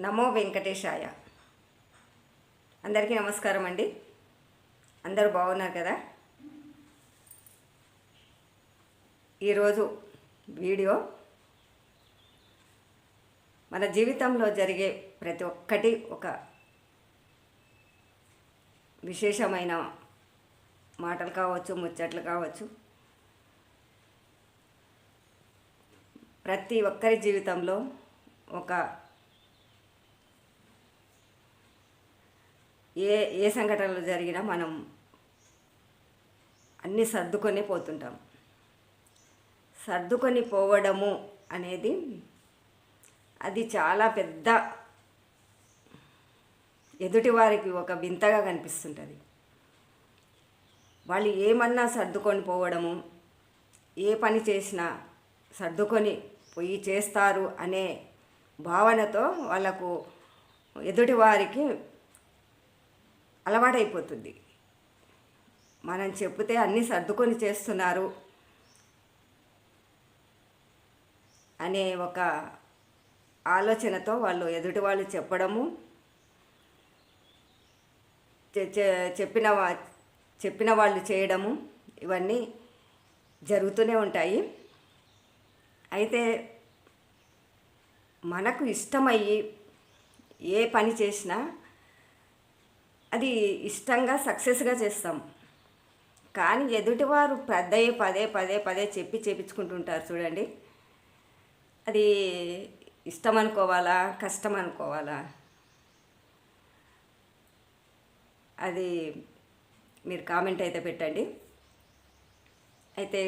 నమో వెంకటేశాయ. అందరికీ నమస్కారం అండి. అందరూ బాగున్నారు కదా? ఈరోజు వీడియో మన జీవితంలో జరిగే ప్రతి ఒక్కటి ఒక విశేషమైన మాటలు కావచ్చు ముచ్చట్లు కావచ్చు. ప్రతి ఒక్కరి జీవితంలో ఒక ఏ ఏ సంఘటనలు జరిగినా మనం అన్నీ సర్దుకొని పోతుంటాం. సర్దుకొని పోవడము అనేది అది చాలా పెద్ద ఎదుటివారికి ఒక వింతగా కనిపిస్తుంటుంది. వాళ్ళు ఏమన్నా సర్దుకొని పోవడము ఏ పని చేసినా సర్దుకొని పోయి చేస్తారు అనే భావనతో వాళ్ళకు ఎదుటివారికి అలవాటైపోతుంది. మనం చెప్తే అన్నీ సర్దుకొని చేస్తున్నారు అనే ఒక ఆలోచనతో వాళ్ళు ఎదుటి వాళ్ళు చెప్పడము చెప్పిన వా- చెప్పిన వాళ్ళు చేయడము ఇవన్నీ జరుగుతూనే ఉంటాయి. అయితే మనకు ఇష్టమయ్యి ఏ పని చేసినా అది ఇష్టంగా సక్సెస్గా చేస్తాం. కానీ ఎదుటివారు పదే పదే పదే పదే చెప్పి చేపించుకుంటుంటారు చూడండి. అది ఇష్టం అనుకోవాలా కష్టం అనుకోవాలా? అది మీరు కామెంట్ అయితే పెట్టండి. అయితే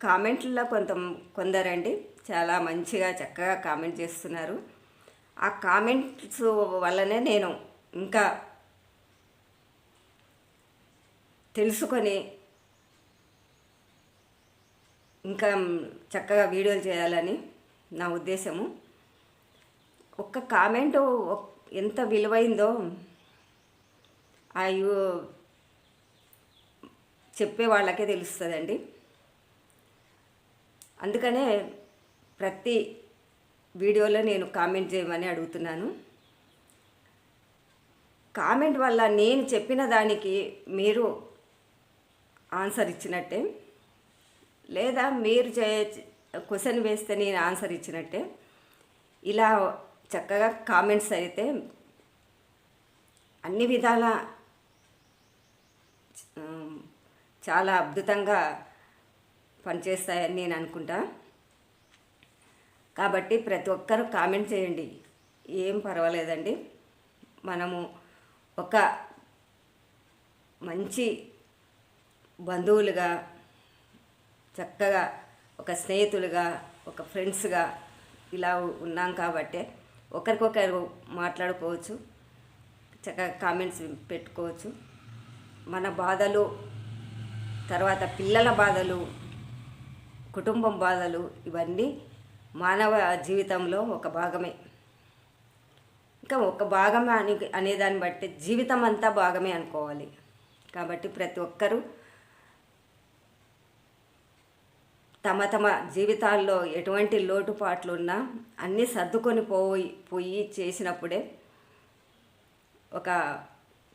కామెంట్లో కొంత కొందరండి చాలా మంచిగా చక్కగా కామెంట్ చేస్తున్నారు. ఆ కామెంట్స్ వల్లనే నేను ఇంకా తెలుసుకొని ఇంకా చక్కగా వీడియోలు చేయాలని నా ఉద్దేశము. ఒక్క కామెంట్ ఎంత విలువైందో ఆ చెప్పే వాళ్ళకే తెలుస్తుందండి. అందుకనే ప్రతి వీడియోలో నేను కామెంట్ చేయమని అడుగుతున్నాను. కామెంట్ వల్ల నేను చెప్పిన దానికి మీరు ఆన్సర్ ఇచ్చినట్టే. లేదా మీరు చే క్వశ్చన్ వేస్తే నేను ఆన్సర్ ఇచ్చినట్టే. ఇలా చక్కగా కామెంట్స్ అయితే అన్ని విధాల చాలా అద్భుతంగా పనిచేస్తాయని నేను అనుకుంటా. కాబట్టి ప్రతి ఒక్కరూ కామెంట్ చేయండి. ఏం పర్వాలేదండి. మనము ఒక మంచి బంధువులుగా చక్కగా ఒక స్నేహితులుగా ఒక ఫ్రెండ్స్గా ఇలా ఉన్నాం కాబట్టే ఒకరికొకరు మాట్లాడుకోవచ్చు చక్కగా కామెంట్స్ పెట్టుకోవచ్చు. మన బాధలు తర్వాత పిల్లల బాధలు కుటుంబం బాధలు ఇవన్నీ మానవ జీవితంలో ఒక భాగమే. ఇంకా ఒక భాగమే అని అనేదాన్ని బట్టి జీవితం అంతా భాగమే అనుకోవాలి. కాబట్టి ప్రతి ఒక్కరూ తమ తమ జీవితాల్లో ఎటువంటి లోటుపాట్లు ఉన్నా అన్నీ సర్దుకొని పోయి పోయి చేసినప్పుడే ఒక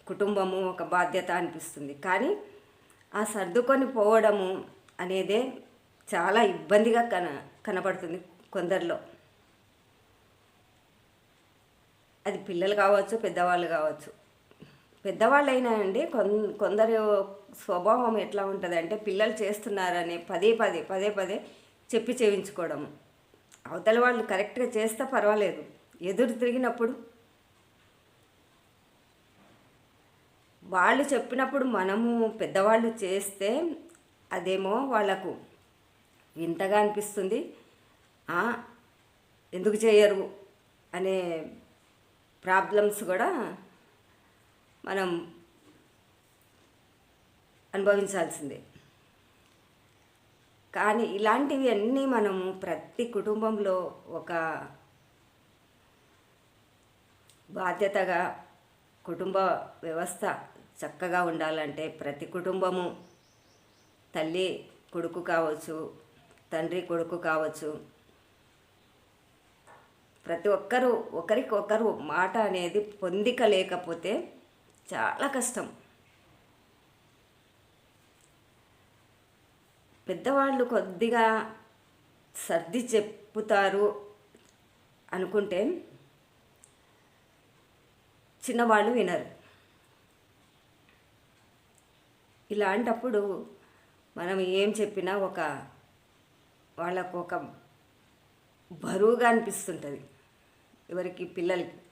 కుటుంబము ఒక బాధ్యత అనిపిస్తుంది. కానీ ఆ సర్దుకొని పోవడము అనేదే చాలా ఇబ్బందిగా కన కనపడుతుంది కొందరిలో. అది పిల్లలు కావచ్చు పెద్దవాళ్ళు కావచ్చు. పెద్దవాళ్ళైనా అండి కొందరు స్వభావం ఎట్లా ఉంటుంది అంటే పిల్లలు చేస్తున్నారని పదే పదే పదే పదే చెప్పి చేయించుకోవడం. అవతల వాళ్ళు కరెక్ట్గా చేస్తే పర్వాలేదు. ఎదురు తిరిగినప్పుడు వాళ్ళు చెప్పినప్పుడు మనము పెద్దవాళ్ళు చేస్తే అదేమో వాళ్ళకు వింతగా అనిపిస్తుంది. ఎందుకు చేయరు అనే ప్రాబ్లమ్స్ కూడా మనం అనుభవించాల్సిందే. కానీ ఇలాంటివి అన్నీ మనము ప్రతి కుటుంబంలో ఒక బాధ్యతగా కుటుంబ వ్యవస్థ చక్కగా ఉండాలంటే ప్రతి కుటుంబము తల్లి కొడుకు కావచ్చు తండ్రి కొడుకు కావచ్చు ప్రతి ఒక్కరూ ఒకరికొకరు మాట అనేది పొందిక లేకపోతే చాలా కష్టం. పెద్దవాళ్ళు కొద్దిగా సర్ది చెప్పుతారు అనుకుంటే చిన్నవాళ్ళు వినరు. ఇలాంటప్పుడు మనం ఏం చెప్పినా ఒక వాళ్ళకు ఒక బరువుగా అనిపిస్తుంటుంది. ఎవరికి? పిల్లలకి.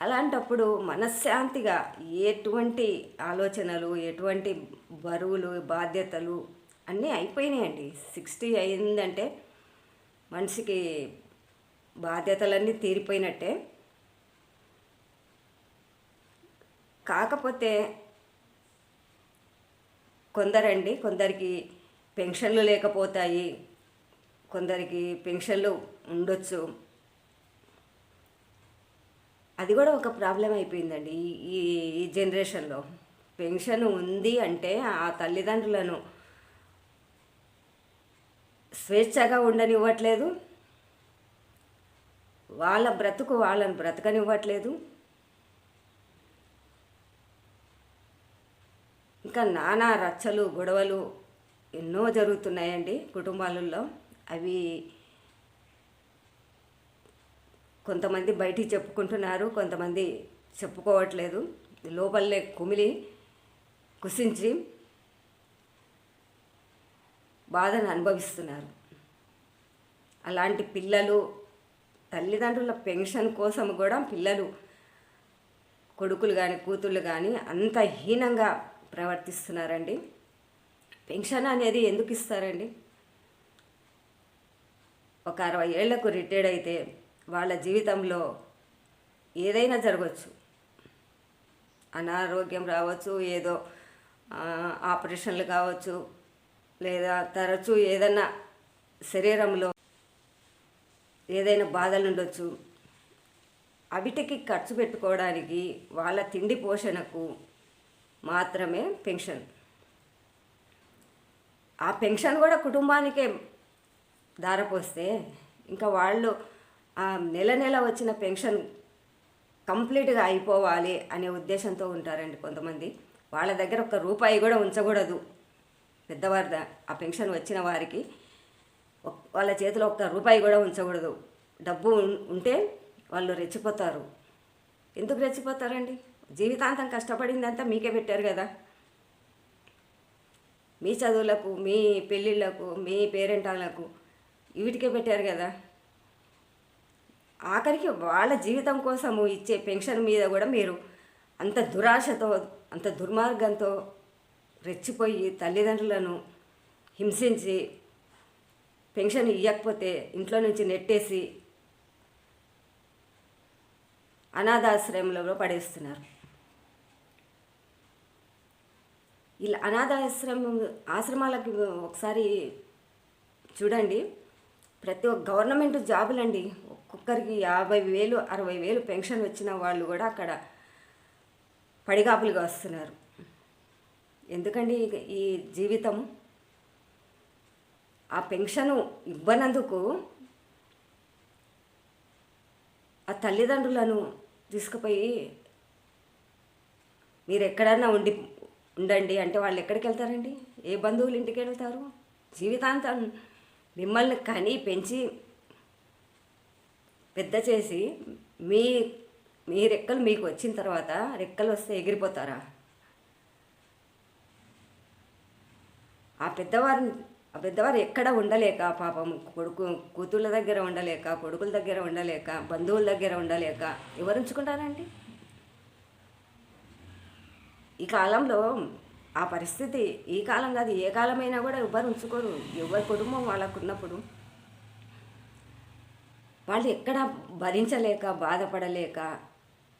అలాంటప్పుడు మనశ్శాంతిగా ఎటువంటి ఆలోచనలు ఎటువంటి బరువులు బాధ్యతలు అన్నీ అయిపోయినాయండి. సిక్స్టీ అయిందంటే మనిషికి బాధ్యతలన్నీ తీరిపోయినట్టే. కాకపోతే కొందరండి కొందరికి పెన్షన్లు లేకపోతాయి కొందరికి పెన్షన్లు ఉండొచ్చు. అది కూడా ఒక ప్రాబ్లం అయిపోయిందండి ఈ ఈ జనరేషన్లో. పెన్షన్ ఉంది అంటే ఆ తల్లిదండ్రులను స్వేచ్ఛగా ఉండనివ్వట్లేదు. వాళ్ళ బ్రతుకు వాళ్ళని బ్రతకనివ్వట్లేదు. ఇంకా నానా రచ్చలు గొడవలు ఎన్నో జరుగుతున్నాయండి కుటుంబాలలో. అవి కొంతమంది బయటికి చెప్పుకుంటున్నారు కొంతమంది చెప్పుకోవట్లేదు. లోపలనే కుమిలి కుసించి బాధను అనుభవిస్తున్నారు. అలాంటి పిల్లలు తల్లిదండ్రుల పెన్షన్ కోసం కూడా పిల్లలు కొడుకులు కానీ కూతుళ్ళు కానీ అంత హీనంగా ప్రవర్తిస్తున్నారండి. పెన్షన్ అనేది ఎందుకు ఇస్తారండి? ఒక అరవై ఏళ్ళకు రిటైర్డ్ అయితే వాళ్ళ జీవితంలో ఏదైనా జరగవచ్చు అనారోగ్యం రావచ్చు ఏదో ఆపరేషన్లు కావచ్చు లేదా తరచూ ఏదైనా శరీరంలో ఏదైనా బాధలు ఉండొచ్చు. అవిటికి ఖర్చు పెట్టుకోవడానికి వాళ్ళ తిండి పోషణకు మాత్రమే పెన్షన్. ఆ పెన్షన్ కూడా కుటుంబానికే దారపోస్తే ఇంకా వాళ్ళు ఆ నెల నెల వచ్చిన పెన్షన్ కంప్లీట్గా అయిపోవాలి అనే ఉద్దేశంతో ఉంటారండి కొంతమంది. వాళ్ళ దగ్గర ఒక రూపాయి కూడా ఉంచకూడదు. పెద్దవారి ఆ పెన్షన్ వచ్చిన వారికి వాళ్ళ చేతిలో ఒక్క రూపాయి కూడా ఉంచకూడదు. డబ్బు ఉం- ఉంటే వాళ్ళు రెచ్చిపోతారు. ఎందుకు రెచ్చిపోతారండి? జీవితాంతం కష్టపడిందంతా మీకే పెట్టారు కదా. మీ చదువులకు మీ పెళ్ళిళ్ళకు మీ పేరెంటాలకు వీటికే పెట్టారు కదా. ఆఖరికి వాళ్ళ జీవితం కోసము ఇచ్చే పెన్షన్ మీద కూడా మీరు అంత దురాశతో అంత దుర్మార్గంతో రెచ్చిపోయి తల్లిదండ్రులను హింసించి పెన్షన్ ఇవ్వకపోతే ఇంట్లో నుంచి నెట్టేసి అనాథాశ్రయంలో పడేస్తున్నారు. ఇలా అనాథాశ్రమం ఆశ్రమాలకి ఒకసారి చూడండి. ప్రతి ఒక్క గవర్నమెంట్ జాబులండి ఒక్కరికి యాభై వేలు అరవై వేలు పెన్షన్ వచ్చిన వాళ్ళు కూడా అక్కడ పడిగాపులుగా వస్తున్నారు. ఎందుకండి ఈ- ఈ జీవితం? ఆ పెన్షను ఇవ్వనందుకు ఆ తల్లిదండ్రులను తీసుకుపోయి మీరు ఎక్కడన్నా ఉండి ఉండండి అంటే వాళ్ళు ఎక్కడికి వెళ్తారండి? ఏ బంధువులు ఇంటికి వెళ్తారు? జీవితాంతం మిమ్మల్ని కని పెంచి పెద్ద చేసి మీ మీ రెక్కలు మీకు వచ్చిన తర్వాత రెక్కలు వస్తే ఎగిరిపోతారా? ఆ పెద్దవారు ఆ పెద్దవారు ఎక్కడ ఉండలేక పాపం కొడుకు కూతుళ్ళ దగ్గర ఉండలేక కొడుకుల దగ్గర ఉండలేక బంధువుల దగ్గర ఉండలేక ఎవరు ఈ కాలంలో ఆ పరిస్థితి ఈ కాలం కాదు ఏ కాలమైనా కూడా ఎవరు ఉంచుకోరు. ఎవరి కుటుంబం వాళ్ళకు ఉన్నప్పుడు వాళ్ళు ఎక్కడ భరించలేక బాధపడలేక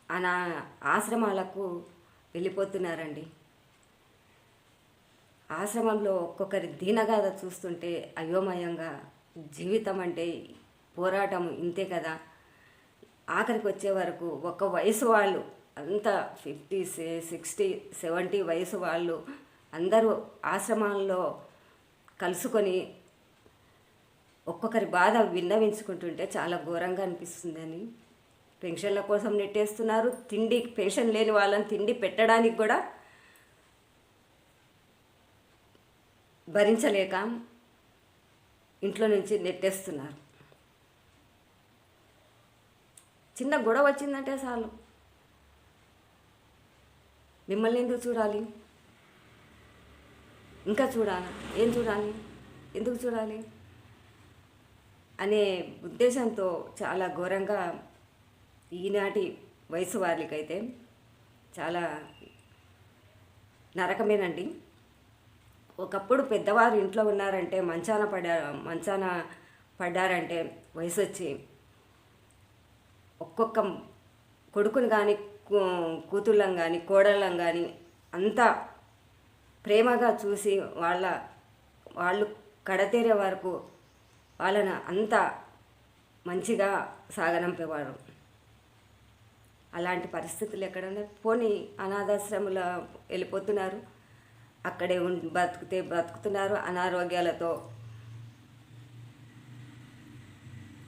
అనా ఆశ్రమాలకు వెళ్ళిపోతున్నారండి. ఆశ్రమంలో ఒక్కొక్కరి దీనగాథ చూస్తుంటే అయోమయంగా జీవితం అంటే పోరాటం ఇంతే కదా. ఆఖరికి వచ్చే వరకు ఒక వయసు వాళ్ళు అంత ఫిఫ్టీ సిక్స్టీ సెవెంటీ వయసు వాళ్ళు అందరూ ఆశ్రమాల్లో కలుసుకొని ఒక్కొక్కరి బాధ విన్నవించుకుంటుంటే చాలా ఘోరంగా అనిపిస్తుందని. పెన్షన్ల కోసం నెట్టేస్తున్నారు. తిండి పెన్షన్ లేని వాళ్ళని తిండి పెట్టడానికి కూడా భరించలేక ఇంట్లో నుంచి నెట్టేస్తున్నారు. చిన్న గొడవ వచ్చిందంటే చాలు. మిమ్మల్ని ఎందుకు చూడాలి? ఇంకా చూడాలా? ఏం చూడాలి? ఎందుకు చూడాలి? అనే ఉద్దేశంతో చాలా ఘోరంగా ఈనాటి వయసు వారికైతే చాలా నరకమేనండి. ఒకప్పుడు పెద్దవారు ఇంట్లో ఉన్నారంటే మంచాన పడా మంచాన పడ్డారంటే వయసు వచ్చి ఒక్కొక్క కొడుకుని కానీ కూతుళ్ళం కానీ కోడళ్ళం కానీ అంత ప్రేమగా చూసి వాళ్ళ వాళ్ళు కడతేరే వరకు వాళ్ళని అంత మంచిగా సాగనంపేవారు. అలాంటి పరిస్థితులు ఎక్కడన్నా పోనీ అనాథాశ్రముల వెళ్ళిపోతున్నారు. అక్కడే ఉండి బతుకుతే బ్రతుకుతున్నారు అనారోగ్యాలతో.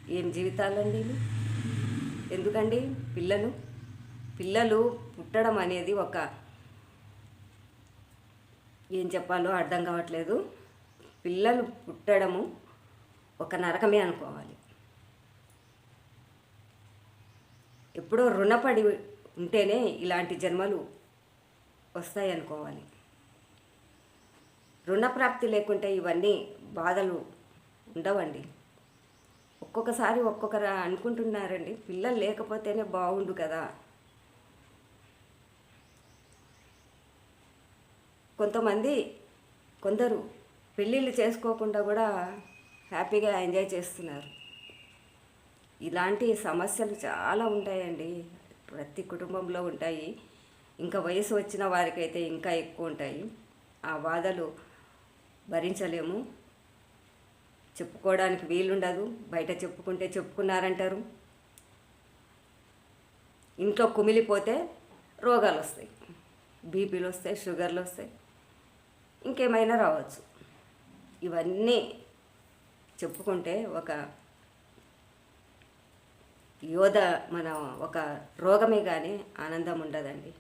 ఏం జీవితాలండి ఇవి? ఎందుకండి పిల్లలు? పిల్లలు పుట్టడం అనేది ఒక ఏం చెప్పాలో అర్థం కావట్లేదు. పిల్లలు పుట్టడము ఒక నరకమే అనుకోవాలి. ఎప్పుడో రుణపడి ఉంటేనే ఇలాంటి జన్మలు వస్తాయి అనుకోవాలి. రుణప్రాప్తి లేకుంటే ఇవన్నీ బాధలు ఉండవండి. ఒక్కొక్కసారి ఒక్కొక్కరు అనుకుంటున్నారండి పిల్లలు లేకపోతేనే బాగుండు కదా. కొంతమంది కొందరు పెళ్ళిళ్ళు చేసుకోకుండా కూడా హ్యాపీగా ఎంజాయ్ చేస్తున్నారు. ఇలాంటి సమస్యలు చాలా ఉంటాయండి. ప్రతి కుటుంబంలో ఉంటాయి. ఇంకా వయసు వచ్చిన వారికైతే ఇంకా ఎక్కువ ఉంటాయి. ఆ బాధలు భరించలేము. చెప్పుకోవడానికి వీలుండదు. బయట చెప్పుకుంటే చెప్పుకున్నారంటారు. ఇంట్లో కుమిలిపోతే రోగాలు వస్తాయి. బీపీలు వస్తాయి షుగర్లు వస్తాయి. ఇంకేమైనా రావచ్చు. ఇవన్నీ చెప్పుకుంటే ఒక యోధ మన ఒక రోగమే కానీ ఆనందం ఉండదండి.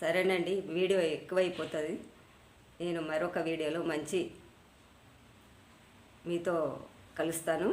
సరేనండి వీడియో ఎక్కువైపోతుంది. నేను మరొక వీడియోలో మంచి మీతో కలుస్తాను.